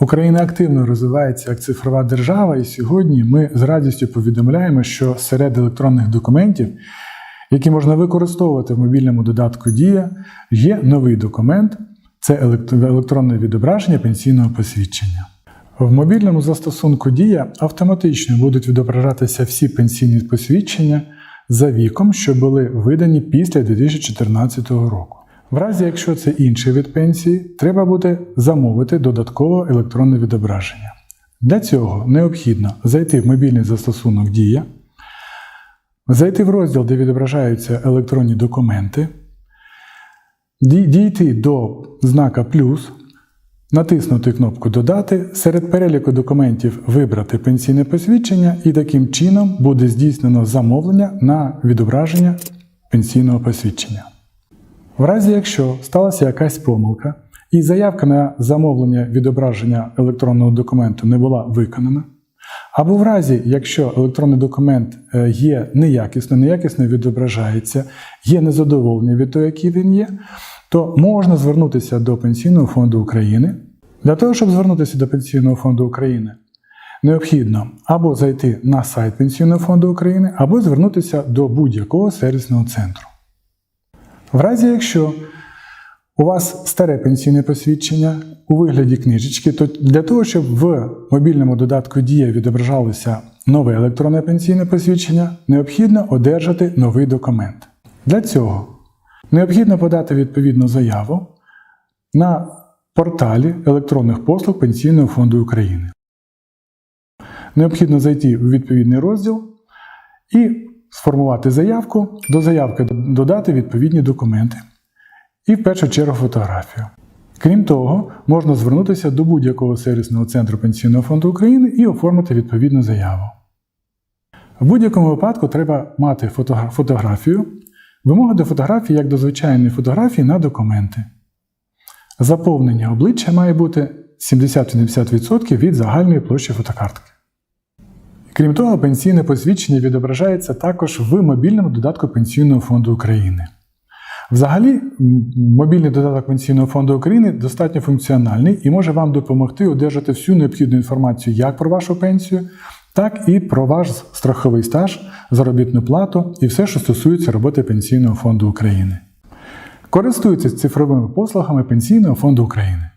Україна активно розвивається як цифрова держава, і сьогодні ми з радістю повідомляємо, що серед електронних документів, які можна використовувати в мобільному додатку Дія, є новий документ це електронне відображення пенсійного посвідчення. В мобільному застосунку Дія автоматично будуть відображатися всі пенсійні посвідчення за віком, що були видані після 2014 року. В разі, якщо це інший вид пенсії, треба буде замовити додаткове електронне відображення. Для цього необхідно зайти в мобільний застосунок Дія, зайти в розділ, де відображаються електронні документи, дійти до знака плюс, натиснути кнопку Додати, серед переліку документів вибрати пенсійне посвідчення, і таким чином буде здійснено замовлення на відображення пенсійного посвідчення. В разі, якщо сталася якась помилка, і заявка на замовлення відображення електронного документу не була виконана, або в разі, якщо електронний документ е, є неякісно, неякісно відображається, є незадоволення від того, який він є, то можна звернутися до Пенсійного фонду України. Для того, щоб звернутися до Пенсійного фонду України, необхідно або зайти на сайт Пенсійного фонду України, або звернутися до будь-якого сервісного центру. В разі, якщо у вас старе пенсійне посвідчення у вигляді книжечки, то для того, щоб в мобільному додатку Дія відображалося нове електронне пенсійне посвідчення, необхідно одержати новий документ. Для цього необхідно подати відповідну заяву на порталі електронних послуг Пенсійного фонду України. Необхідно зайти у відповідний розділ і сформувати заявку, до заявки додати відповідні документи і в першу чергу фотографію. Крім того, можна звернутися до будь-якого сервісного центру Пенсійного фонду України і оформити відповідну заяву. В будь-якому випадку треба мати фотографію, вимоги до фотографії як до звичайної фотографії на документи. Заповнення обличчя має бути 70-80% від загальної площі фотокартки. Крім того, пенсійне посвідчення відображається також в мобільному додатку Пенсійного фонду України. Взагалі, мобільний додаток Пенсійного фонду України достатньо функціональний і може вам допомогти одержати всю необхідну інформацію як про вашу пенсію, так і про ваш страховий стаж, заробітну плату і все, що стосується роботи Пенсійного фонду України. Користуйтесь цифровими послугами Пенсійного фонду України.